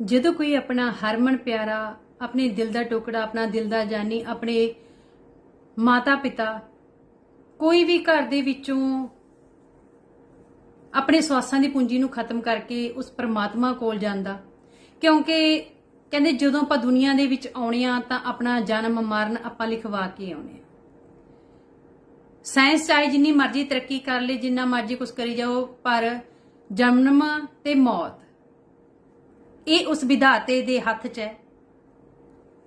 ਜਦੋਂ ਕੋਈ ਆਪਣਾ ਹਰਮਨ ਪਿਆਰਾ, ਆਪਣੇ ਦਿਲ ਦਾ ਟੁਕੜਾ, ਆਪਣਾ ਦਿਲ ਦਾ ਜਾਨੀ, ਆਪਣੇ ਮਾਤਾ ਪਿਤਾ ਕੋਈ ਵੀ ਘਰ ਦੇ ਵਿੱਚੋਂ ਆਪਣੇ ਸਵਾਸਾਂ ਦੀ ਪੂੰਜੀ ਨੂੰ ਖਤਮ ਕਰਕੇ ਉਸ ਪਰਮਾਤਮਾ ਕੋਲ ਜਾਂਦਾ, ਕਿਉਂਕਿ ਕਹਿੰਦੇ ਜਦੋਂ ਆਪਾਂ ਦੁਨੀਆ ਦੇ ਵਿੱਚ ਆਉਣੇ ਆ, ਤਾਂ ਆਪਣਾ ਜਨਮ ਮਰਨ ਆਪਾਂ ਲਿਖਵਾ ਕੇ ਆਉਣੇ ਆ। ਸਾਇੰਸ ਚਾਹੇ ਜਿੰਨੀ ਮਰਜ਼ੀ ਤਰੱਕੀ ਕਰ ਲੇ, ਜਿੰਨਾ ਮਰਜ਼ੀ ਕੁਝ ਕਰੀ ਜਾਓ, ਪਰ ਜਨਮ ਤੇ ਮੌਤ ਇਹ ਉਸ ਵਿਧਾਤੇ ਦੇ ਹੱਥ 'ਚ ਹੈ।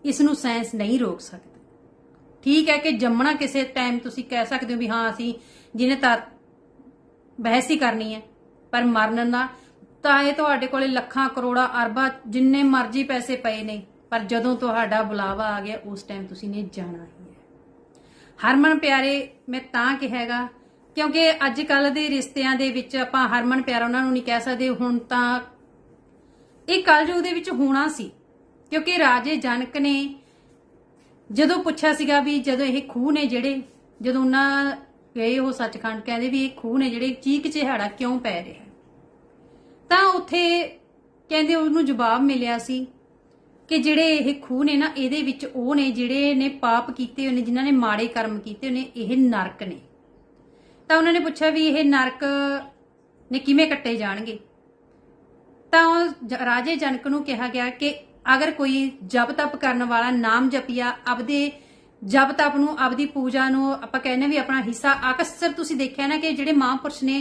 ਇਸ ਨੂੰ ਸਾਇੰਸ ਨਹੀਂ ਰੋਕ ਸਕਦੀ। ਠੀਕ ਹੈ ਕਿ ਜੰਮਣਾ ਕਿਸੇ ਟਾਈਮ ਤੁਸੀਂ ਕਹਿ ਸਕਦੇ ਹੋ ਵੀ ਹਾਂ, ਅਸੀਂ ਜਿਹਨੇ ਤਾਂ ਬਹਿਸ ਹੀ ਕਰਨੀ ਹੈ, ਪਰ ਮਰਨ ਨਾਲ ਤਾਂ ਇਹ ਤੁਹਾਡੇ ਕੋਲੇ ਲੱਖਾਂ, ਕਰੋੜਾਂ, ਅਰਬਾਂ ਜਿੰਨੇ ਮਰਜ਼ੀ ਪੈਸੇ ਪਏ ਨੇ, ਪਰ ਜਦੋਂ ਤੁਹਾਡਾ ਬੁਲਾਵਾ ਆ ਗਿਆ, ਉਸ ਟਾਈਮ ਤੁਸੀਂ ਨੇ ਜਾਣਾ ਹੀ ਹੈ। ਹਰਮਨ ਪਿਆਰੇ, ਮੈਂ ਤਾਂ ਕਿਹਾਗਾ ਕਿਉਂਕਿ ਅੱਜ ਕੱਲ ਦੇ ਰਿਸ਼ਤਿਆਂ ਦੇ ਵਿੱਚ ਆਪਾਂ ਹਰਮਨ ਪਿਆਰਾ ਉਹਨਾਂ ਨੂੰ ਨਹੀਂ ਕਹਿ ਸਕਦੇ, ਹੁਣ ਤਾਂ ਇਹ ਕਲਯੁਗ ਦੇ ਵਿੱਚ ਹੋਣਾ ਸੀ, ਕਿਉਂਕਿ ਰਾਜੇ ਜਨਕ ਨੇ ਜਦੋਂ ਪੁੱਛਿਆ ਸੀਗਾ ਵੀ ਜਦੋਂ ਇਹ ਖੂਹ ਨੇ ਜਿਹੜੇ, ਜਦੋਂ ਉਹਨਾਂ ਗਏ ਉਹ ਸੱਚਖੰਡ, ਕਹਿੰਦੇ ਵੀ ਇਹ ਖੂਹ ਨੇ ਜਿਹੜੇ ਚੀਕ ਚਿਹਾੜਾ ਕਿਉਂ ਪੈ ਰਿਹਾ ਤਾਂ ਉੱਥੇ ਕਹਿੰਦੇ ਉਹਨੂੰ ਜਵਾਬ ਮਿਲਿਆ ਸੀ ਕਿ ਜਿਹੜੇ ਇਹ ਖੂਹ ਨੇ ਨਾ, ਇਹਦੇ ਵਿੱਚ ਉਹ ਨੇ ਜਿਹੜੇ ਨੇ ਪਾਪ ਕੀਤੇ ਹੋਏ ਨੇ, ਜਿਨ੍ਹਾਂ ਨੇ ਮਾੜੇ ਕਰਮ ਕੀਤੇ ਹੋਏ ਨੇ, ਇਹ ਨਰਕ ਨੇ। ਤਾਂ ਉਹਨਾਂ ਨੇ ਪੁੱਛਿਆ ਵੀ ਇਹ ਨਰਕ ਨੇ ਕਿਵੇਂ ਕੱਟੇ ਜਾਣਗੇ? ਤਾਂ ਉਹ ਰਾਜੇ ਜਨਕ ਨੂੰ ਕਿਹਾ ਗਿਆ ਕਿ ਅਗਰ ਕੋਈ ਜਪ ਤਪ ਕਰਨ ਵਾਲਾ ਨਾਮ ਜਪਿਆ, ਆਪਦੇ ਜਪ ਤਪ ਨੂੰ, ਆਪਦੀ ਪੂਜਾ ਨੂੰ ਆਪਾਂ ਕਹਿੰਦੇ ਵੀ ਆਪਣਾ ਹਿੱਸਾ ਅਕਸਰ ਤੁਸੀਂ ਦੇਖਿਆ ਨਾ ਕਿ ਜਿਹੜੇ ਮਹਾਂਪੁਰਸ਼ ਨੇ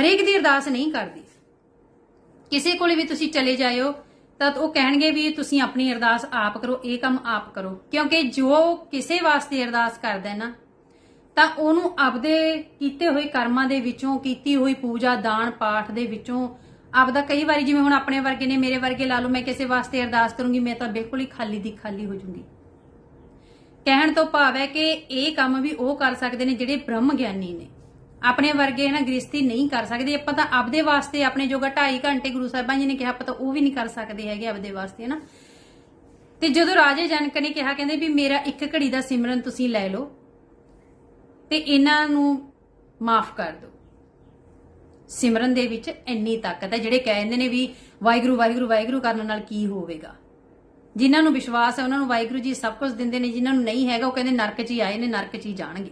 ਹਰੇਕ ਦੀ ਅਰਦਾਸ ਨਹੀਂ ਕਰਦੇ। ਕਿਸੇ ਕੋਲ ਵੀ ਤੁਸੀਂ ਚਲੇ ਜਾਇਓ, ਤਾਂ ਉਹ ਕਹਿਣਗੇ ਵੀ ਤੁਸੀਂ ਆਪਣੀ ਅਰਦਾਸ ਆਪ ਕਰੋ, ਇਹ ਕੰਮ ਆਪ ਕਰੋ। ਕਿਉਂਕਿ ਜੋ ਕਿਸੇ ਵਾਸਤੇ ਅਰਦਾਸ ਕਰਦਾ ਨਾ, ਤਾਂ ਉਹਨੂੰ ਆਪਦੇ ਕੀਤੇ ਹੋਏ ਕਰਮਾਂ ਦੇ ਵਿੱਚੋਂ, ਕੀਤੀ ਹੋਈ ਪੂਜਾ, ਦਾਨ ਪਾਠ ਦੇ ਵਿੱਚੋਂ ਆਪਦਾ ਕਈ ਵਾਰੀ ਜਿਵੇਂ ਹੁਣ ਆਪਣੇ ਵਰਗੇ ਨੇ, ਮੇਰੇ ਵਰਗੇ ਲਾ ਲਓ, ਮੈਂ ਕਿਸੇ ਵਾਸਤੇ ਅਰਦਾਸ ਕਰੂੰਗੀ, ਮੈਂ ਤਾਂ ਬਿਲਕੁਲ ਹੀ ਖਾਲੀ ਦੀ ਖਾਲੀ ਹੋ ਜੂੰਗੀ ਕਹਿਣ ਤੋਂ ਭਾਵ ਹੈ ਕਿ ਇਹ ਕੰਮ ਵੀ ਉਹ ਕਰ ਸਕਦੇ ਨੇ ਜਿਹੜੇ ਬ੍ਰਹਮ ਗਿਆਨੀ ਨੇ। ਆਪਣੇ ਵਰਗੇ ਨਾ ਗ੍ਰਸਤੀ ਨਹੀਂ ਕਰ ਸਕਦੇ, ਆਪਾਂ ਤਾਂ ਆਪਦੇ ਵਾਸਤੇ ਆਪਣੇ ਜੋਗਾ 2.5 ਘੰਟੇ ਗੁਰੂ ਸਾਹਿਬਾਂ ਜੀ ਨੇ ਕਿਹਾ, ਆਪਾਂ ਤਾਂ ਉਹ ਵੀ ਨਹੀਂ ਕਰ ਸਕਦੇ ਹੈਗੇ ਆਪਦੇ ਵਾਸਤੇ ਨਾ ਤੇ ਜਦੋਂ ਰਾਜੇ ਜਨਕ ਨੇ ਕਿਹਾ, ਕਹਿੰਦੇ ਵੀ ਮੇਰਾ ਇੱਕ ਘੜੀ ਦਾ ਸਿਮਰਨ ਤੁਸੀਂ ਲੈ ਲਓ, ਤੇ ਇਹਨਾਂ ਨੂੰ ਮਾਫ ਕਰ ਦਿਓ। ਸਿਮਰਨ ਦੇ ਵਿੱਚ ਇੰਨੀ ਤਾਕਤ ਹੈ, ਜਿਹੜੇ ਕਹਿੰਦੇ ਨੇ ਵੀ ਵਾਹਿਗੁਰੂ ਵਾਹਿਗੁਰੂ ਵਾਹਿਗੁਰੂ ਕਰਨ ਨਾਲ ਕੀ ਹੋਵੇਗਾ? ਜਿਨ੍ਹਾਂ ਨੂੰ ਵਿਸ਼ਵਾਸ ਹੈ, ਉਹਨਾਂ ਨੂੰ ਵਾਹਿਗੁਰੂ ਜੀ ਸਭ ਕੁਝ ਦਿੰਦੇ ਨੇ, ਜਿਨ੍ਹਾਂ ਨੂੰ ਨਹੀਂ ਹੈਗਾ, ਉਹ ਕਹਿੰਦੇ ਨਰਕ 'ਚ ਹੀ ਆਏ ਨੇ, ਨਰਕ 'ਚ ਹੀ ਜਾਣਗੇ।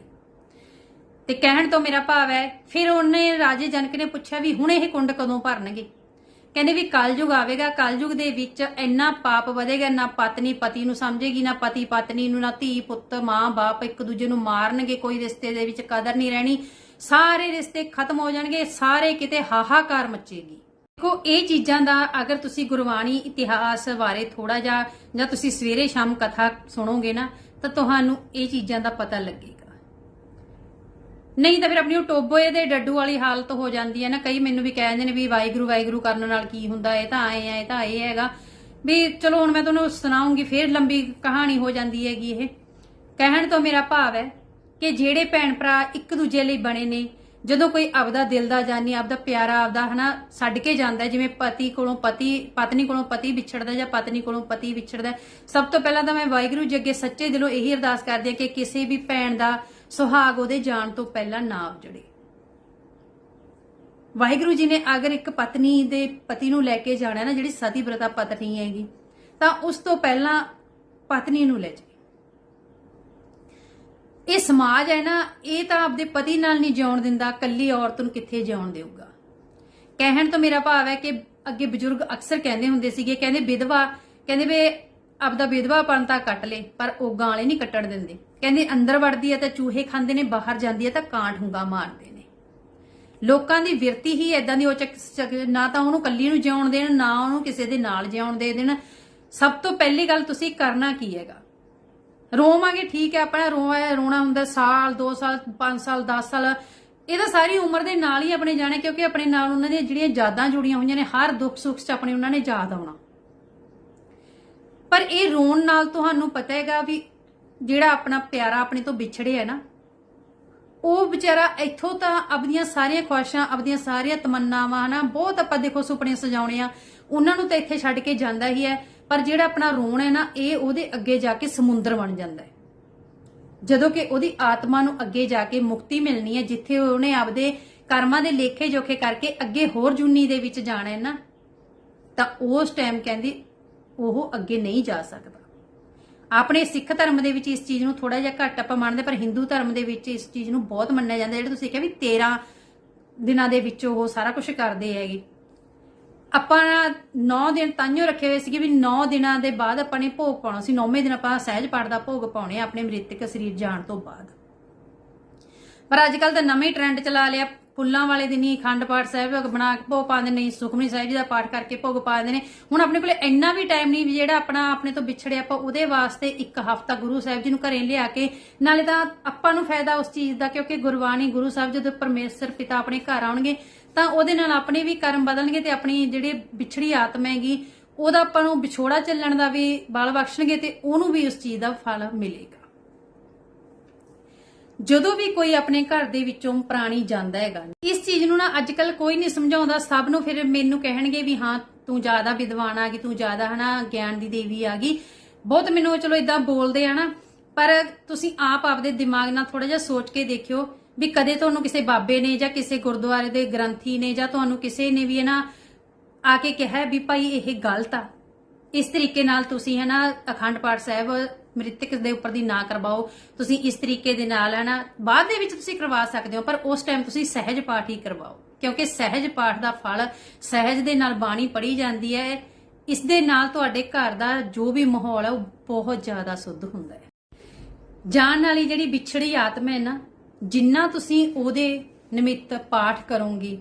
ਤੇ ਕਹਿਣ ਤੋਂ ਮੇਰਾ ਭਾਵ ਹੈ, ਫਿਰ ਉਹਨੇ ਰਾਜੇ ਜਨਕ ਨੇ ਪੁੱਛਿਆ ਵੀ ਹੁਣ ਇਹ ਕੁੰਡ ਕਦੋਂ ਭਰਨਗੇ? ਕਹਿੰਦੇ ਵੀ ਕਲਯੁਗ ਆਵੇਗਾ, ਕਲਯੁਗ ਦੇ ਵਿੱਚ ਇੰਨਾ ਪਾਪ ਵਧੇਗਾ, ਨਾ ਪਤਨੀ ਪਤੀ ਨੂੰ ਸਮਝੇਗੀ, ਨਾ ਪਤੀ ਪਤਨੀ ਨੂੰ, ਨਾ ਧੀ ਪੁੱਤ, ਮਾਂ, ਬਾਪ ਇੱਕ ਦੂਜੇ ਨੂੰ ਮਾਰਨਗੇ, ਕੋਈ ਰਿਸ਼ਤੇ ਦੇ ਵਿੱਚ ਕਦਰ ਨਹੀਂ ਰਹਿਣੀ। ਸਾਰੇ ਰਿਸ਼ਤੇ ਖਤਮ ਹੋ ਜਾਣਗੇ, ਸਾਰੇ ਕਿਤੇ ਹਾਹਾਕਾਰ ਮਚੇਗੀ। ਦੇਖੋ, ਇਹ ਚੀਜ਼ਾਂ ਦਾ ਅਗਰ ਤੁਸੀਂ ਗੁਰਬਾਣੀ ਇਤਿਹਾਸ ਬਾਰੇ ਥੋੜਾ ਜਿਹਾ ਜਾਂ ਤੁਸੀਂ ਸਵੇਰੇ ਸ਼ਾਮ ਕਥਾ ਸੁਣੋਗੇ ਨਾ, ਤਾਂ ਤੁਹਾਨੂੰ ਇਹ ਚੀਜ਼ਾਂ ਦਾ ਪਤਾ ਲੱਗੇਗਾ। ਨਹੀਂ ਤਾਂ ਫਿਰ ਆਪਣੀ ਉਹ ਟੋਬੋਏ ਦੇ ਡੱਡੂ ਵਾਲੀ ਹਾਲਤ ਹੋ ਜਾਂਦੀ ਹੈ ਨਾ, ਕਈ ਮੈਨੂੰ ਵੀ ਕਹਿ ਜਾਂਦੇ ਨੇ ਵੀ ਵਾਹਿਗੁਰੂ ਵਾਹਿਗੁਰੂ ਕਰਨ ਨਾਲ ਕੀ ਹੁੰਦਾ, ਇਹ ਤਾਂ ਆਏ ਆ ਇਹ ਤਾਂ ਇਹ ਹੈਗਾ। ਵੀ ਚਲੋ ਹੁਣ ਮੈਂ ਤੁਹਾਨੂੰ ਸੁਣਾਉਂਗੀ, ਫਿਰ ਲੰਬੀ ਕਹਾਣੀ ਹੋ ਜਾਂਦੀ ਹੈਗੀ ਇਹ। ਕਹਿਣ ਤੋਂ ਮੇਰਾ ਭਾਵ ਹੈ ਕਿ ਜਿਹੜੇ ਭੈਣ ਭਰਾ ਇੱਕ ਦੂਜੇ ਲਈ ਬਣੇ ਨੇ, ਜਦੋਂ ਕੋਈ ਆਪਦਾ ਦਿਲ ਦਾ ਜਾਨੀ ਆਪਦਾ ਪਿਆਰਾ ਆਪਦਾ ਹਨਾ ਛੱਡ ਕੇ ਜਾਂਦਾ ਜਿਵੇਂ ਪਤੀ ਕੋਲੋਂ ਪਤੀ, ਪਤਨੀ ਕੋਲੋਂ ਪਤੀ ਵਿਛੜਦਾ ਜਾਂ ਪਤਨੀ ਕੋਲੋਂ ਪਤੀ ਵਿਛੜਦਾ ਸਭ ਤੋਂ ਪਹਿਲਾਂ ਤਾਂ ਮੈਂ ਵਾਹਿਗੁਰੂ ਜੀ ਅੱਗੇ ਸੱਚੇ ਦਿਲੋਂ ਇਹੀ ਅਰਦਾਸ ਕਰਦੀ ਹਾਂ ਕਿ ਕਿਸੇ ਵੀ ਭੈਣ ਦਾ ਸੁਹਾਗ ਉਹਦੇ ਜਾਣ ਤੋਂ ਪਹਿਲਾਂ ਨਾ ਉਜੜੇ। ਵਾਹਿਗੁਰੂ ਜੀ ਨੇ ਅਗਰ ਇੱਕ ਪਤਨੀ ਦੇ ਪਤੀ ਨੂੰ ਲੈ ਕੇ ਜਾਣਾ ਨਾ, ਜਿਹੜੀ ਸਤੀ ਪ੍ਰਤਾ ਪਤਨੀ ਹੈਗੀ, ਤਾਂ ਉਸ ਤੋਂ ਪਹਿਲਾਂ ਪਤਨੀ ਨੂੰ ਲੈ ਜਾ ਇਹ ਸਮਾਜ ਹੈ ਨਾ, ਇਹ ਤਾਂ ਆਪਦੇ ਪਤੀ ਨਾਲ ਨਹੀਂ ਜਿਉਣ ਦਿੰਦਾ ਕੱਲੀ ਔਰਤ ਨੂੰ ਕਿੱਥੇ ਜਿਉਣ ਦੇਊਗਾ? ਕਹਿਣ ਤੋਂ ਮੇਰਾ ਭਾਵ ਹੈ ਕਿ ਅੱਗੇ ਬਜ਼ੁਰਗ ਅਕਸਰ ਕਹਿੰਦੇ ਹੁੰਦੇ ਸੀਗੇ, ਕਹਿੰਦੇ ਵਿਧਵਾ, ਕਹਿੰਦੇ ਵੀ ਆਪਦਾ ਵਿਧਵਾਪਣ ਤਾਂ ਕੱਟ ਲੇ, ਪਰ ਉਹ ਗਾਲੇ ਨਹੀਂ ਕੱਟਣ ਦਿੰਦੇ। ਕਹਿੰਦੇ ਅੰਦਰ ਵੜਦੀ ਹੈ ਤਾਂ ਚੂਹੇ ਖਾਂਦੇ ਨੇ, ਬਾਹਰ ਜਾਂਦੀ ਹੈ ਤਾਂ ਕਾਂ ਠੁੰਗਾ ਮਾਰਦੇ ਨੇ। ਲੋਕਾਂ ਦੀ ਵਿਰਤੀ ਹੀ ਐਦਾਂ ਦੀ, ਉਹ ਚੱਕ ਨਾ ਤਾਂ ਉਹਨੂੰ ਕੱਲੀ ਨੂੰ ਜਿਉਣ ਦੇਣ, ਨਾ ਉਹਨੂੰ ਕਿਸੇ ਦੇ ਨਾਲ ਜਿਉਣ ਦੇ ਦੇਣ। ਸਭ ਤੋਂ ਪਹਿਲੀ ਗੱਲ ਤੁਸੀਂ ਕਰਨਾ ਕੀ ਹੈਗਾ? ਰੋਵਾਂਗੇ, ਠੀਕ ਹੈ, ਆਪਣਾ ਰੋਣਾ ਰੋਣਾ ਹੁੰਦਾ ਸਾਲ 2 ਸਾਲ 5 ਸਾਲ 10 ਸਾਲ। ਇਹ ਤਾਂ ਸਾਰੀ ਉਮਰ ਦੇ ਨਾਲ ਹੀ ਆਪਣੇ ਜਾਣੇ, ਕਿਉਂਕਿ ਆਪਣੇ ਨਾਲ ਉਹਨਾਂ ਦੀਆਂ ਜਿਹੜੀਆਂ ਯਾਦਾਂ ਜੁੜੀਆਂ ਹੋਈਆਂ ਨੇ, ਹਰ ਦੁੱਖ ਸੁੱਖ 'ਚ ਆਪਣੇ ਉਹਨਾਂ ਨੇ ਯਾਦ ਆਉਣਾ। ਪਰ ਇਹ ਰੋਣ ਨਾਲ ਤੁਹਾਨੂੰ ਪਤਾ ਹੈਗਾ ਵੀ ਜਿਹੜਾ ਆਪਣਾ ਪਿਆਰਾ ਆਪਣੇ ਤੋਂ ਵਿਛੜਿਆ ਹੈ ਨਾ, ਉਹ ਵਿਚਾਰਾ ਇੱਥੋਂ ਤਾਂ ਆਪਣੀਆਂ ਸਾਰੀਆਂ ਖੁਆਇਸ਼ਾਂ, ਆਪਣੀਆਂ ਸਾਰੀਆਂ ਤਮੰਨਾਵਾਂ ਹਨਾ, ਬਹੁਤ ਆਪਾਂ ਦੇਖੋ ਸੁਪਨੇ ਸਜਾਉਣੇ ਆ, ਉਹਨਾਂ ਨੂੰ ਤਾਂ ਇੱਥੇ ਛੱਡ ਕੇ ਜਾਂਦਾ ਹੀ ਹੈ। ਪਰ ਜਿਹੜਾ ਆਪਣਾ ਰੋਣ ਹੈ ਨਾ, ਇਹ ਉਹਦੇ ਅੱਗੇ ਜਾ ਕੇ ਸਮੁੰਦਰ ਬਣ ਜਾਂਦਾ ਹੈ। ਜਦੋਂ ਕਿ ਉਹਦੀ ਆਤਮਾ ਨੂੰ ਅੱਗੇ ਜਾ ਕੇ ਮੁਕਤੀ ਮਿਲਣੀ ਹੈ, ਜਿੱਥੇ ਉਹਨੇ ਆਪਦੇ ਕਰਮਾਂ ਦੇ ਲੇਖੇ ਜੋਖੇ ਕਰਕੇ ਅੱਗੇ ਹੋਰ ਜੁਨੀ ਦੇ ਵਿੱਚ ਜਾਣਾ ਹੈ ਨਾ, ਤਾਂ ਉਸ ਟਾਈਮ ਕਹਿੰਦੀ, ਉਹ ਅੱਗੇ ਨਹੀਂ ਜਾ ਸਕਦਾ। ਆਪਣੇ ਸਿੱਖ ਧਰਮ ਦੇ ਵਿੱਚ ਇਸ ਚੀਜ਼ ਨੂੰ ਥੋੜਾ ਜਿਹਾ ਘੱਟ ਆਪਾਂ ਮੰਨਦੇ, ਪਰ ਹਿੰਦੂ ਧਰਮ ਦੇ ਵਿੱਚ ਇਸ ਚੀਜ਼ ਨੂੰ ਬਹੁਤ ਮੰਨਿਆ ਜਾਂਦਾ, ਜਿਹੜਾ ਤੁਸੀਂ ਕਿਹਾ ਵੀ 13 ਦਿਨਾਂ ਦੇ ਵਿੱਚ ਉਹ ਸਾਰਾ ਕੁਝ ਕਰਦੇ ਹੈਗੇ। ਆਪਾਂ 9 ਦਿਨ ਤਾਂਿਓ ਰੱਖੇ ਹੋਏ ਸੀਗੇ ਵੀ 9 ਦਿਨਾਂ ਦੇ ਬਾਅਦ ਆਪਾਂ ਨੇ ਭੋਗ ਪਾਉਣਾ ਸੀ। 9ਵੇਂ ਦਿਨ ਆਪਾਂ ਸਹਿਜ ਪਾਠ ਦਾ ਭੋਗ ਪਾਉਣੇ ਆਪਣੇ ਮ੍ਰਿਤਕ ਸਰੀਰ ਜਾਣ ਤੋਂ ਬਾਅਦ। ਪਰ ਅੱਜ ਕੱਲ ਤਾਂ ਨਵੇਂ ਟ੍ਰੈਂਡ ਚਲਾ ਲਿਆ। ਫੁੱਲਾਂ ਵਾਲੇ ਦਿਨ ਹੀ ਅਖੰਡ ਪਾਠ ਸਾਹਿਬ ਬਣਾ ਕੇ ਭੋਗ ਪਾਉਂਦੇ ਨੇ, ਸੁਖਮਨੀ ਸਾਹਿਬ ਜੀ ਦਾ ਪਾਠ ਕਰਕੇ ਭੋਗ ਪਾਉਂਦੇ ਨੇ। ਹੁਣ ਆਪਣੇ ਕੋਲੇ ਇੰਨਾ ਵੀ ਟਾਈਮ ਨਹੀਂ ਵੀ ਜਿਹੜਾ ਆਪਣਾ ਆਪਣੇ ਤੋਂ ਵਿਛੜਿਆ ਆਪਾਂ ਉਹਦੇ ਵਾਸਤੇ ਇੱਕ ਹਫਤਾ ਗੁਰੂ ਸਾਹਿਬ ਜੀ ਨੂੰ ਘਰੇ ਲਿਆ ਕੇ, ਨਾਲੇ ਤਾਂ ਆਪਾਂ ਨੂੰ ਫਾਇਦਾ ਉਸ ਚੀਜ਼ ਦਾ ਕਿਉਂਕਿ ਗੁਰਬਾਣੀ ਗੁਰੂ ਸਾਹਿਬ ਜਦੋਂ ਪਰਮੇਸ਼ਰ ਪਿਤਾ ਆਪਣੇ ਘਰ ਆਉਣਗੇ ਤਾਂ ਉਹਦੇ ਨਾਲ ਆਪਣੇ ਵੀ ਕਰਮ ਬਦਲਣਗੇ ਤੇ ਆਪਣੀ ਜਿਹੜੀ ਵਿਛੜੀ ਆਤਮਾ ਹੈਗੀ, ਉਹਦਾ ਆਪਾਂ ਨੂੰ ਵਿਛੋੜਾ ਚੱਲਣ ਦਾ ਵੀ ਬਲ ਬਖਸ਼ਣਗੇ ਤੇ ਉਹਨੂੰ ਵੀ ਉਸ ਚੀਜ਼ ਦਾ ਫਲ ਮਿਲੇਗਾ। ਜਦੋਂ ਵੀ ਕੋਈ ਆਪਣੇ ਘਰ ਦੇ ਵਿੱਚੋਂ ਪ੍ਰਾਣੀ ਜਾਂਦਾ ਹੈਗਾ, ਇਸ ਚੀਜ਼ ਨੂੰ ਨਾ ਅੱਜ ਕੱਲ ਕੋਈ ਨਹੀਂ ਸਮਝਾਉਂਦਾ, ਸਭ ਨੂੰ ਫਿਰ ਮੈਨੂੰ ਕਹਿਣਗੇ ਵੀ ਹਾਂ, ਤੂੰ ਜ਼ਿਆਦਾ ਵਿਦਵਾਨ ਆ ਗਈ, ਤੂੰ ਜ਼ਿਆਦਾ ਹਨਾ ਗਿਆਨ ਦੀ ਦੇਵੀ ਆ ਗਈ। ਬਹੁਤ ਮੈਨੂੰ ਚਲੋ ਇਦਾਂ ਬੋਲਦੇ ਆ ਨਾ, ਪਰ ਤੁਸੀਂ ਆਪ ਆਪਦੇ ਦਿਮਾਗ ਨਾਲ ਥੋੜਾ ਜਿਹਾ ਸੋਚ ਕੇ ਦੇਖਿਓ ਵੀ ਕਦੇ ਤੁਹਾਨੂੰ ਕਿਸੇ ਬਾਬੇ ਨੇ ਜਾਂ ਕਿਸੇ ਗੁਰਦੁਆਰੇ ਦੇ ਗ੍ਰੰਥੀ ਨੇ ਜਾਂ ਤੁਹਾਨੂੰ ਕਿਸੇ ਨੇ ਵੀ ਹੈ ਨਾ ਆ ਕੇ ਕਿਹਾ ਵੀ ਭਾਈ ਇਹ ਗਲਤ ਆ। ਇਸ ਤਰੀਕੇ ਨਾਲ ਤੁਸੀਂ ਹੈ ਨਾ ਅਖੰਡ ਪਾਠ ਸਾਹਿਬ ਮ੍ਰਿਤਕ ਦੇ ਉੱਪਰ ਦੀ ਨਾ ਕਰਵਾਓ। ਤੁਸੀਂ ਇਸ ਤਰੀਕੇ ਦੇ ਨਾਲ ਹੈ ਨਾ ਬਾਅਦ ਦੇ ਵਿੱਚ ਤੁਸੀਂ ਕਰਵਾ ਸਕਦੇ ਹੋ, ਪਰ ਉਸ ਟਾਈਮ ਤੁਸੀਂ ਸਹਿਜ ਪਾਠ ਹੀ ਕਰਵਾਓ। ਕਿਉਂਕਿ ਸਹਿਜ ਪਾਠ ਦਾ ਫਲ ਸਹਿਜ ਦੇ ਨਾਲ ਬਾਣੀ ਪੜ੍ਹੀ ਜਾਂਦੀ ਹੈ। ਇਸ ਦੇ ਨਾਲ ਤੁਹਾਡੇ ਘਰ ਦਾ ਜੋ ਵੀ ਮਾਹੌਲ ਹੈ ਉਹ ਬਹੁਤ ਜ਼ਿਆਦਾ ਸੁੱਧ ਹੁੰਦਾ ਹੈ। ਜਾਣ ਵਾਲੀ ਜਿਹੜੀ ਵਿਛੜੀ ਆਤਮਾ ਹੈ ਨਾ ਜਿੰਨਾ ਤੁਸੀਂ ਉਹਦੇ ਨਿਮਿਤ ਪਾਠ ਕਰੋਗੇ,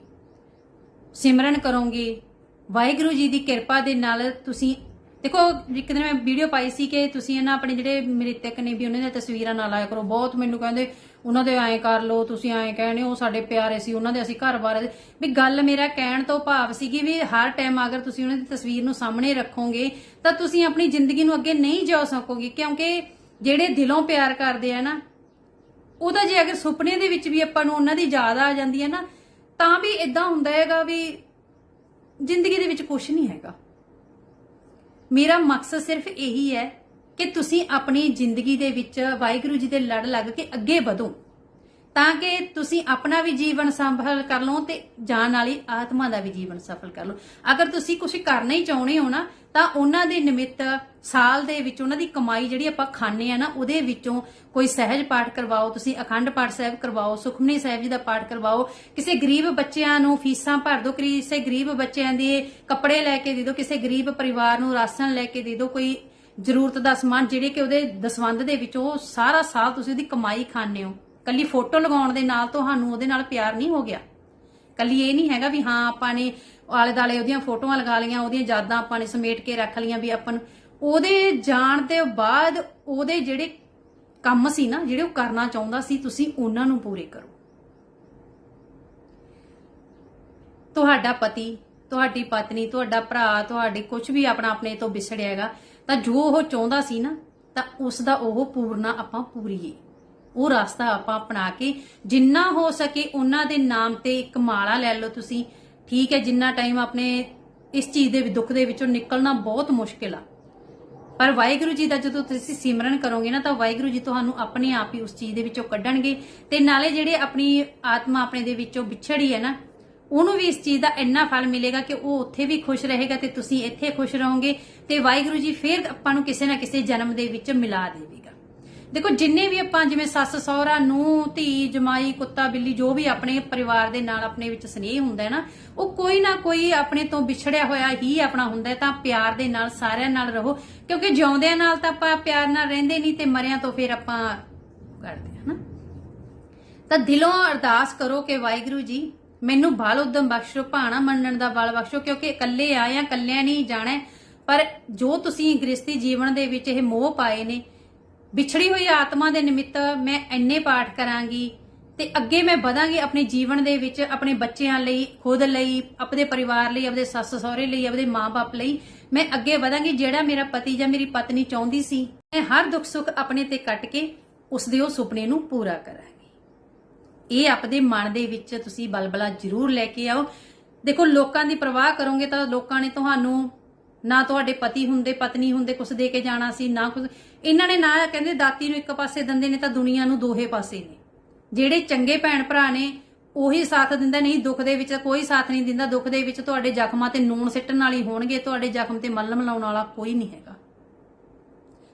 ਸਿਮਰਨ ਕਰੋਗੇ, ਵਾਹਿਗੁਰੂ ਜੀ ਦੀ ਕਿਰਪਾ ਦੇ ਨਾਲ ਤੁਸੀਂ, ਦੇਖੋ, ਇੱਕ ਦਿਨ ਮੈਂ ਵੀਡੀਓ ਪਾਈ ਸੀ ਕਿ ਤੁਸੀਂ ਇਹਨਾਂ ਆਪਣੇ ਜਿਹੜੇ ਮ੍ਰਿਤਕ ਨੇ ਵੀ ਉਹਨਾਂ ਦੀਆਂ ਤਸਵੀਰਾਂ ਨਾਲ ਆਇਆ ਕਰੋ। ਬਹੁਤ ਮੈਨੂੰ ਕਹਿੰਦੇ, ਉਹਨਾਂ ਦੇ ਐਂ ਕਰ ਲਓ, ਤੁਸੀਂ ਐਂ ਕਹਿੰਦੇ ਉਹ ਸਾਡੇ ਪਿਆਰੇ ਸੀ ਉਹਨਾਂ ਦੇ, ਅਸੀਂ ਘਰ ਬਾਰੇ ਵੀ ਗੱਲ ਮੇਰਾ ਕਹਿਣ ਤੋਂ ਭਾਵ ਸੀਗੀ ਵੀ ਹਰ ਟਾਈਮ ਅਗਰ ਤੁਸੀਂ ਉਹਨਾਂ ਦੀ ਤਸਵੀਰ ਨੂੰ ਸਾਹਮਣੇ ਰੱਖੋਗੇ, ਤਾਂ ਤੁਸੀਂ ਆਪਣੀ ਜ਼ਿੰਦਗੀ ਨੂੰ ਅੱਗੇ ਨਹੀਂ ਜਾ ਸਕੋਗੇ। ਕਿਉਂਕਿ ਜਿਹੜੇ ਦਿਲੋਂ ਪਿਆਰ ਕਰਦੇ ਆ ਨਾ ਉਹਦਾ ਜੇ ਅਗਰ ਸੁਪਨੇ ਦੇ ਵਿੱਚ ਵੀ ਆਪਾਂ ਨੂੰ ਉਹਨਾਂ ਦੀ ਯਾਦ ਆ ਜਾਂਦੀ ਹੈ ਨਾ, ਤਾਂ ਵੀ ਇਦਾਂ ਹੁੰਦਾ ਹੈਗਾ ਵੀ ਜ਼ਿੰਦਗੀ ਦੇ ਵਿੱਚ ਕੁਝ ਨਹੀਂ ਹੈਗਾ। ਮੇਰਾ ਮਕਸਦ ਸਿਰਫ ਇਹੀ ਹੈ ਕਿ ਤੁਸੀਂ ਆਪਣੀ ਜ਼ਿੰਦਗੀ ਦੇ ਵਿੱਚ ਵਾਹਿਗੁਰੂ ਜੀ ਦੇ ਲੜ ਲੱਗ ਕੇ ਅੱਗੇ ਵਧੋ। ਤਾਂ ਕਿ ਤੁਸੀਂ ਆਪਣਾ ਵੀ ਜੀਵਨ ਸਫਲ ਕਰ ਲਓ ਤੇ ਜਾਣ ਵਾਲੀ ਆਤਮਾ ਦਾ ਵੀ ਜੀਵਨ ਸਫਲ ਕਰ ਲਓ। ਅਗਰ ਤੁਸੀਂ ਕੁਝ ਕਰਨਾ ਹੀ ਚਾਹੁੰਦੇ ਹੋ ਨਾ, ਤਾਂ ਉਹਨਾਂ ਦੇ ਨਿਮਿਤ ਸਾਲ ਦੇ ਵਿੱਚ ਉਹਨਾਂ ਦੀ ਕਮਾਈ ਜਿਹੜੀ ਆਪਾਂ ਖਾਣੇ ਆ ਨਾ, ਉਹਦੇ ਵਿੱਚੋਂ ਕੋਈ ਸਹਿਜ ਪਾਠ ਕਰਵਾਓ, ਤੁਸੀਂ ਅਖੰਡ ਪਾਠ ਸਾਹਿਬ ਕਰਵਾਓ, ਸੁਖਮਨੀ ਸਾਹਿਬ ਜੀ ਦਾ ਪਾਠ ਕਰਵਾਓ, ਕਿਸੇ ਗਰੀਬ ਬੱਚਿਆਂ ਨੂੰ ਫੀਸਾਂ ਭਰ ਦਿਓ ਕਿਸੇ ਗਰੀਬ ਬੱਚਿਆਂ ਦੇ ਕੱਪੜੇ ਲੈ ਕੇ ਦੇ ਦਿਓ, ਕਿਸੇ ਗਰੀਬ ਪਰਿਵਾਰ ਨੂੰ ਰਾਸ਼ਨ ਲੈ ਕੇ ਦੇ ਦਿਓ, ਕੋਈ ਜ਼ਰੂਰਤ ਦਾ ਸਮਾਨ ਜਿਹੜੇ ਕਿ ਉਹਦੇ ਦਸਵੰਦ ਦੇ ਵਿੱਚ ਉਹ ਸਾਰਾ ਸਾਲ ਤੁਸੀਂ ਉਹਦੀ ਕਮਾਈ ਖਾਣੇ ਹੋ। ਕੱਲੀ ਫੋਟੋ ਲਗਾਉਣ ਦੇ ਨਾਲ ਤੁਹਾਨੂੰ ਉਹਦੇ ਨਾਲ ਪਿਆਰ ਨਹੀਂ ਹੋ ਗਿਆ। ਕੱਲੀ ਇਹ ਨਹੀਂ ਹੈਗਾ ਵੀ ਹਾਂ, ਆਪਾਂ ਨੇ ਆਲੇ ਦਾਲੇ ਉਹਦੀਆਂ ਫੋਟੋਆਂ ਲਗਾ ਲਈਆਂ, ਉਹਦੀਆਂ ਯਾਦਾਂ ਆਪਾਂ ਨੇ ਸਮੇਟ ਕੇ ਰੱਖ ਲਈਆਂ ਵੀ ਆਪਾਂ ਉਹਦੇ ਜਾਣ ਦੇ ਬਾਅਦ ਉਹਦੇ ਜਿਹੜੇ ਕੰਮ ਸੀ ਨਾ, ਜਿਹੜੇ ਉਹ ਕਰਨਾ ਚਾਹੁੰਦਾ ਸੀ, ਤੁਸੀਂ ਉਹਨਾਂ ਨੂੰ ਪੂਰੇ ਕਰੋ। ਤੁਹਾਡਾ ਪਤੀ, ਤੁਹਾਡੀ ਪਤਨੀ, ਤੁਹਾਡਾ ਭਰਾ, ਤੁਹਾਡੇ ਕੁਝ ਵੀ ਆਪਣਾ ਆਪਣੇ ਤੋਂ ਵਿਛੜਿਆ ਹੈਗਾ, ਤਾਂ ਜੋ ਉਹ ਚਾਹੁੰਦਾ ਸੀ ਨਾ, ਤਾਂ ਉਸ ਦਾ ਉਹ ਪੂਰਨਾ ਆਪਾਂ ਪੂਰੀਏ। ਉਹ ਰਸਤਾ ਆਪਾਂ ਅਪਣਾ ਕੇ ਜਿੰਨਾ ਹੋ ਸਕੇ ਉਹਨਾਂ ਦੇ ਨਾਮ ਤੇ ਇੱਕ ਮਾਲਾ ਲੈ ਲਓ ਤੁਸੀਂ। ਠੀਕ ਹੈ, ਜਿੰਨਾ ਟਾਈਮ ਆਪਣੇ ਇਸ ਚੀਜ਼ ਦੇ ਦੁੱਖ ਦੇ ਵਿੱਚੋਂ ਨਿਕਲਣਾ ਬਹੁਤ ਮੁਸ਼ਕਿਲ ਆ। ਪਰ ਵਾਹਿਗੁਰੂ ਜੀ ਦਾ ਜਦੋਂ ਤੁਸੀਂ ਸਿਮਰਨ ਕਰੋਗੇ ਨਾ ਤਾਂ ਵਾਹਿਗੁਰੂ ਜੀ ਤੁਹਾਨੂੰ ਆਪਣੇ ਆਪ ਹੀ ਉਸ ਚੀਜ਼ ਦੇ ਵਿੱਚੋਂ ਕੱਢਣਗੇ ਤੇ ਨਾਲੇ ਜਿਹੜੇ ਆਪਣੀ ਆਤਮਾ ਆਪਣੇ ਦੇ ਵਿੱਚੋਂ ਵਿਛੜੀ ਹੈ ਨਾ, ਉਹਨੂੰ ਵੀ ਇਸ ਚੀਜ਼ ਦਾ ਇੰਨਾ ਫਲ ਮਿਲੇਗਾ ਕਿ ਉਹ ਉੱਥੇ ਵੀ ਖੁਸ਼ ਰਹੇਗਾ ਤੇ ਤੁਸੀਂ ਇੱਥੇ ਖੁਸ਼ ਰਹੋਗੇ ਤੇ ਵਾਹਿਗੁਰੂ ਜੀ ਫਿਰ ਆਪਾਂ ਨੂੰ ਕਿਸੇ ਨਾ ਕਿਸੇ ਜਨਮ ਦੇ ਵਿੱਚ ਮਿਲਾ ਦੇਵੇ। ਦੇਖੋ, ਜਿੰਨੇ ਵੀ ਆਪਾਂ ਜਿਵੇਂ ਸੱਸ ਸਹੁਰਾ ਨੂੰ ਧੀ, ਜਮਾਈ, ਕੁੱਤਾ, ਬਿੱਲੀ, ਜੋ ਵੀ ਆਪਣੇ ਪਰਿਵਾਰ ਦੇ ਨਾਲ ਆਪਣੇ ਵਿੱਚ ਸਨੇਹ ਹੁੰਦਾ ਹੈ ਨਾ, ਉਹ ਕੋਈ ਨਾ ਕੋਈ ਆਪਣੇ ਤੋਂ ਵਿਛੜਿਆ ਹੋਇਆ ਹੀ ਆਪਣਾ ਹੁੰਦਾ ਤਾਂ ਪਿਆਰ ਦੇ ਨਾਲ ਸਾਰਿਆਂ ਨਾਲ ਰਹੋ। ਕਿਉਂਕਿ ਜਿਉਂਦਿਆਂ ਨਾਲ ਤਾਂ ਆਪਾਂ ਪਿਆਰ ਨਾਲ ਰਹਿੰਦੇ ਨਹੀਂ ਤੇ ਮਰਿਆਂ ਤੋਂ ਫਿਰ ਆਪਾਂ ਕਰਦੇ ਹਾਂ ਨਾ। ਤਾਂ ਦਿਲੋਂ ਅਰਦਾਸ ਕਰੋ ਕਿ ਵਾਹਿਗੁਰੂ ਜੀ, ਮੈਨੂੰ ਬਲ ਉਦਮ ਬਖਸ਼ੋ, ਭਾਣਾ ਮੰਨਣ ਦਾ ਬਲ ਬਖਸ਼ੋ, ਕਿਉਂਕਿ ਇਕੱਲੇ ਆਏ ਆ ਇਕੱਲਿਆਂ ਨਹੀਂ ਜਾਣਾ ਪਰ ਜੋ ਤੁਸੀਂ ਗ੍ਰਸਤੀ ਜੀਵਨ ਦੇ ਵਿੱਚ ਇਹ ਮੋਹ ਪਾਏ ਨੇ ਵਿਛੜੀ ਹੋਈ ਆਤਮਾ ਦੇ ਨਿਮਿਤ ਮੈਂ ਇੰਨੇ ਪਾਠ ਕਰਾਂਗੀ ਤੇ ਅੱਗੇ ਮੈਂ ਵਧਾਂਗੀ ਆਪਣੇ ਜੀਵਨ ਦੇ ਵਿੱਚ, ਆਪਣੇ ਬੱਚਿਆਂ ਲਈ, ਖੁਦ ਲਈ, ਆਪਣੇ ਪਰਿਵਾਰ ਲਈ, ਆਪਣੇ ਸੱਸ ਸਹੁਰੇ ਲਈ, ਆਪਣੇ ਮਾਪੇ ਲਈ ਮੈਂ ਅੱਗੇ ਵਧਾਂਗੀ। ਜਿਹੜਾ ਮੇਰਾ ਪਤੀ ਜਾਂ ਮੇਰੀ ਪਤਨੀ ਚਾਹੁੰਦੀ ਸੀ, ਮੈਂ ਹਰ ਦੁੱਖ ਸੁੱਖ ਆਪਣੇ ਤੇ ਕੱਟ ਕੇ ਉਸ ਦੇ ਉਹ ਸੁਪਨੇ ਨੂੰ ਪੂਰਾ ਕਰਾਂਗੀ। ਇਹ ਆਪਦੇ ਮਨ ਦੇ ਵਿੱਚ ਤੁਸੀਂ ਬਲਬਲਾ ਜ਼ਰੂਰ ਲੈ ਕੇ ਆਓ। ਦੇਖੋ, ਲੋਕਾਂ ਦੀ ਪਰਵਾਹ ਕਰੋਗੇ ਤਾਂ ਲੋਕਾਂ ਨੇ ਤੁਹਾਨੂੰ ਨਾ ਤੁਹਾਡੇ ਪਤੀ ਹੁੰਦੇ, ਪਤਨੀ ਹੁੰਦੇ ਕੁਛ ਦੇ ਕੇ ਜਾਣਾ ਸੀ, ਨਾ ਕੁਝ ਇਹਨਾਂ ਨੇ ਨਾ ਕਹਿੰਦੇ ਦਾਤੀ ਨੂੰ ਇੱਕ ਪਾਸੇ ਦੰਦੇ ਨੇ ਤਾਂ ਦੁਨੀਆ ਨੂੰ ਦੋਹੇ ਪਾਸੇ ਨੇ। ਜਿਹੜੇ ਚੰਗੇ ਭੈਣ ਭਰਾ ਨੇ, ਉਹੀ ਸਾਥ ਦਿੰਦਾ, ਨਹੀਂ ਦੁੱਖ ਦੇ ਵਿੱਚ ਕੋਈ ਸਾਥ ਨਹੀਂ ਦਿੰਦਾ। ਦੁੱਖ ਦੇ ਵਿੱਚ ਤੁਹਾਡੇ ਜ਼ਖਮਾਂ ਤੇ ਨੂਣ ਸਿੱਟਣ ਵਾਲੀ ਹੋਣਗੇ, ਤੁਹਾਡੇ ਜ਼ਖਮ ਤੇ ਮੱਲਮ ਲਾਉਣ ਵਾਲਾ ਕੋਈ ਨਹੀਂ ਹੈਗਾ।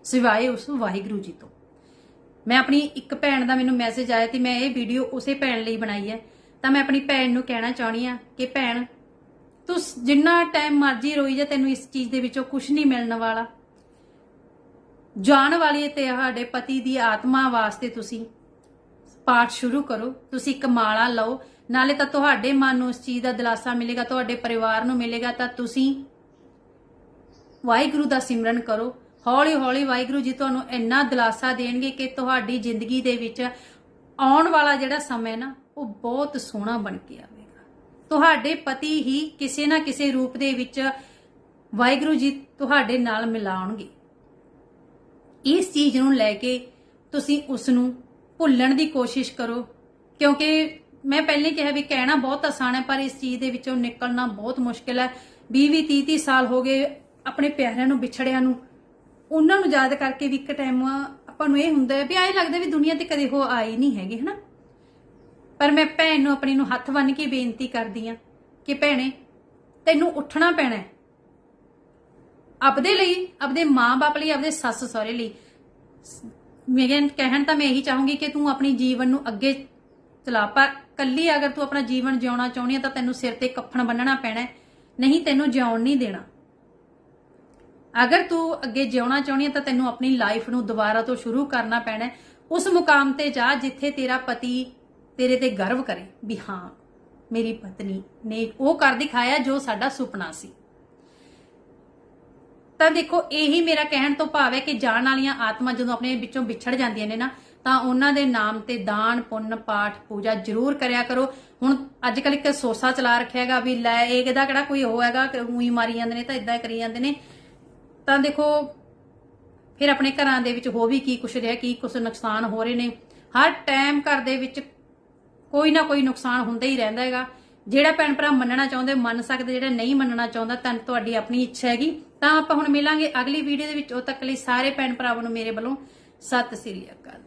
ਸਿਵਾਏ ਉਸ ਵਾਹਿਗੁਰੂ ਜੀ ਤੋਂ। ਮੈਂ ਆਪਣੀ ਇੱਕ ਭੈਣ ਦਾ ਮੈਨੂੰ ਮੈਸੇਜ ਆਇਆ ਤੇ ਮੈਂ ਇਹ ਵੀਡੀਓ ਉਸੇ ਭੈਣ ਲਈ ਬਣਾਈ ਹੈ। ਤਾਂ ਮੈਂ ਆਪਣੀ ਭੈਣ ਨੂੰ ਕਹਿਣਾ ਚਾਹਣੀ ਆ ਕਿ ਭੈਣ, ਤੂੰ ਜਿੰਨਾ ਟਾਈਮ ਮਰਜ਼ੀ ਰੋਈ ਜਾ, ਤੈਨੂੰ ਇਸ ਚੀਜ਼ ਦੇ ਵਿੱਚੋਂ ਕੁਝ ਨਹੀਂ ਮਿਲਣ ਵਾਲਾ। ਜਾਣ ਵਾਲੀ ਤੇ ਤੁਹਾਡੇ ਪਤੀ ਦੀ ਆਤਮਾ ਵਾਸਤੇ ਤੁਸੀਂ ਪਾਠ ਸ਼ੁਰੂ ਕਰੋ, ਤੁਸੀਂ ਇੱਕ ਮਾਲਾ ਲਓ, ਨਾਲੇ ਤਾਂ ਤੁਹਾਡੇ ਮਨ ਨੂੰ ਇਸ ਚੀਜ਼ ਦਾ ਦਿਲਾਸਾ ਮਿਲੇਗਾ, ਤੁਹਾਡੇ ਪਰਿਵਾਰ ਨੂੰ ਮਿਲੇਗਾ, ਤਾਂ ਤੁਸੀਂ ਵਾਹਿਗੁਰੂ ਦਾ ਸਿਮਰਨ ਕਰੋ। ਹੌਲੀ ਹੌਲੀ ਵਾਹਿਗੁਰੂ ਜੀ ਤੁਹਾਨੂੰ ਇੰਨਾ ਦਿਲਾਸਾ ਦੇਣਗੇ ਕਿ ਤੁਹਾਡੀ ਜ਼ਿੰਦਗੀ ਦੇ ਵਿੱਚ ਆਉਣ ਵਾਲਾ ਜਿਹੜਾ ਸਮਾਂ ਨਾ, ਉਹ ਬਹੁਤ ਸੋਹਣਾ ਬਣ ਕੇ ਆਵੇਗਾ। ਤੁਹਾਡੇ ਪਤੀ ਹੀ ਕਿਸੇ ਨਾ ਕਿਸੇ ਰੂਪ ਦੇ ਵਿੱਚ ਵਾਹਿਗੁਰੂ ਜੀ ਤੁਹਾਡੇ ਨਾਲ ਮਿਲਾਉਣਗੇ। ਇਸ ਚੀਜ਼ ਨੂੰ ਲੈ ਕੇ ਤੁਸੀਂ ਉਸ ਨੂੰ ਭੁੱਲਣ ਦੀ ਕੋਸ਼ਿਸ਼ ਕਰੋ। ਕਿਉਂਕਿ ਮੈਂ ਪਹਿਲੇ ਕਿਹਾ ਵੀ ਕਹਿਣਾ ਬਹੁਤ ਆਸਾਨ ਹੈ, ਪਰ ਇਸ ਚੀਜ਼ ਦੇ ਵਿੱਚੋਂ ਨਿਕਲਣਾ ਬਹੁਤ ਮੁਸ਼ਕਿਲ ਹੈ। 20 20 30 30 ਸਾਲ ਹੋ ਗਏ ਆਪਣੇ ਪਿਆਰਿਆਂ ਨੂੰ, ਵਿਛੜਿਆਂ ਨੂੰ। ਉਹਨਾਂ ਨੂੰ ਯਾਦ ਕਰਕੇ ਵੀ ਇੱਕ ਟਾਈਮ ਆਪਾਂ ਨੂੰ ਇਹ ਹੁੰਦਾ ਹੈ ਵੀ ਐਂ ਲੱਗਦਾ ਵੀ ਦੁਨੀਆ ਤੇ ਕਦੇ ਉਹ ਆਏ ਨਹੀਂ ਹੈਗੇ, ਹਨਾ? ਪਰ ਮੈਂ ਭੈਣ ਨੂੰ, ਆਪਣੀ ਨੂੰ ਹੱਥ ਬੰਨ ਕੇ ਬੇਨਤੀ ਕਰਦੀ ਆ ਕਿ ਭੈਣੇ, ਤੈਨੂੰ ਉੱਠਣਾ ਪੈਣਾ ਹੈ। ਆਪਦੇ ਲਈ, ਆਪਦੇ ਮਾਂ-ਬਾਪ ਲਈ, ਆਪਦੇ ਸੱਸ ਸਹੁਰੇ ਲਈ। ਮੇਰੇ ਕਹਿਣ ਤਾਂ ਮੈਂ ਇਹੀ ਚਾਹੂੰਗੀ ਕਿ ਤੂੰ ਆਪਣੀ ਜੀਵਨ ਨੂੰ ਅੱਗੇ ਚਲਾ, ਪਰ ਕੱਲੀ ਅਗਰ ਤੂੰ ਆਪਣਾ ਜੀਵਨ ਜਿਉਣਾ ਚਾਹੁੰਦੀ ਹੈ ਤਾਂ ਤੈਨੂੰ ਸਿਰ ਤੇ ਕੱਫਣ ਬੰਨਣਾ ਪੈਣਾ ਨਹੀਂ, ਤੈਨੂੰ ਜਿਉਣ ਨਹੀਂ ਦੇਣਾ। ਅਗਰ ਤੂੰ ਅੱਗੇ ਜਿਉਣਾ ਚਾਹੁੰਦੀ ਹੈ ਤਾਂ ਤੈਨੂੰ ਆਪਣੀ ਲਾਈਫ ਨੂੰ ਦੁਬਾਰਾ ਤੋਂ ਸ਼ੁਰੂ ਕਰਨਾ ਪੈਣਾ ਉਸ ਮੁਕਾਮ ਤੇ ਜਾ ਜਿੱਥੇ ਤੇਰਾ ਪਤੀ ਤੇਰੇ ਤੇ ਗਰਵ ਕਰੇ ਵੀ ਹਾਂ, ਮੇਰੀ ਪਤਨੀ ਨੇ ਉਹ ਕਰ ਦਿਖਾਇਆ ਜੋ ਸਾਡਾ ਸੁਪਨਾ ਸੀ। ਤਾਂ ਦੇਖੋ, ਇਹੀ ਮੇਰਾ ਕਹਿਣ ਤੋਂ ਭਾਵ ਹੈ ਕਿ ਜਾਣ ਵਾਲੀਆਂ ਆਤਮਾ ਜਦੋਂ ਆਪਣੇ ਵਿੱਚੋਂ ਵਿਛੜ ਜਾਂਦੀਆਂ ਨੇ ਨਾ, ਤਾਂ ਉਹਨਾਂ ਦੇ ਨਾਮ ਤੇ ਦਾਨ, ਪੁੰਨ, ਪਾਠ, ਪੂਜਾ ਜ਼ਰੂਰ ਕਰਿਆ ਕਰੋ। ਹੁਣ ਅੱਜ ਕੱਲ ਇੱਕ ਸੋਸਾ ਚਲਾ ਰੱਖਿਆ ਹੈਗਾ ਵੀ ਲੈ ਇਹਦਾ ਕਿਹੜਾ ਕੋਈ ਉਹ ਹੈਗਾ, ਕਿ ਉਹੀ ਮਾਰੀ ਜਾਂਦੇ ਨੇ ਤਾਂ ਇਦਾਂ ਕਰੀ ਜਾਂਦੇ ਨੇ। ਤਾਂ ਦੇਖੋ, ਫਿਰ ਆਪਣੇ ਘਰਾਂ ਦੇ ਵਿੱਚ ਹੋ ਵੀ ਕੀ ਕੁਛ ਰਿਹਾ, ਕੀ ਕੁਛ ਨੁਕਸਾਨ ਹੋ ਰਹੇ ਨੇ। ਹਰ ਟਾਈਮ ਘਰ ਦੇ ਵਿੱਚ ਕੋਈ ਨਾ ਕੋਈ ਨੁਕਸਾਨ ਹੁੰਦਾ ਹੀ ਰਹਿੰਦਾ ਹੈਗਾ। ਜਿਹੜਾ ਭੈਣ ਭਰਾ ਮੰਨਣਾ ਚਾਹੁੰਦੇ, ਮੰਨ ਸਕਦੇ, ਜਿਹੜਾ ਨਹੀਂ ਮੰਨਣਾ ਚਾਹੁੰਦਾ, ਤਾਂ ਤੁਹਾਡੀ ਆਪਣੀ ਇੱਛਾ ਹੈਗੀ। ਤਾਂ ਆਪਾਂ ਹੁਣ ਮਿਲਾਂਗੇ ਅਗਲੀ ਵੀਡੀਓ ਦੇ ਵਿੱਚ। ਉਹ ਤੱਕ ਲਈ ਸਾਰੇ ਭੈਣ ਭਰਾਵਾਂ ਨੂੰ ਮੇਰੇ ਵੱਲੋਂ ਸਤਿ ਸ੍ਰੀ ਅਕਾਲ।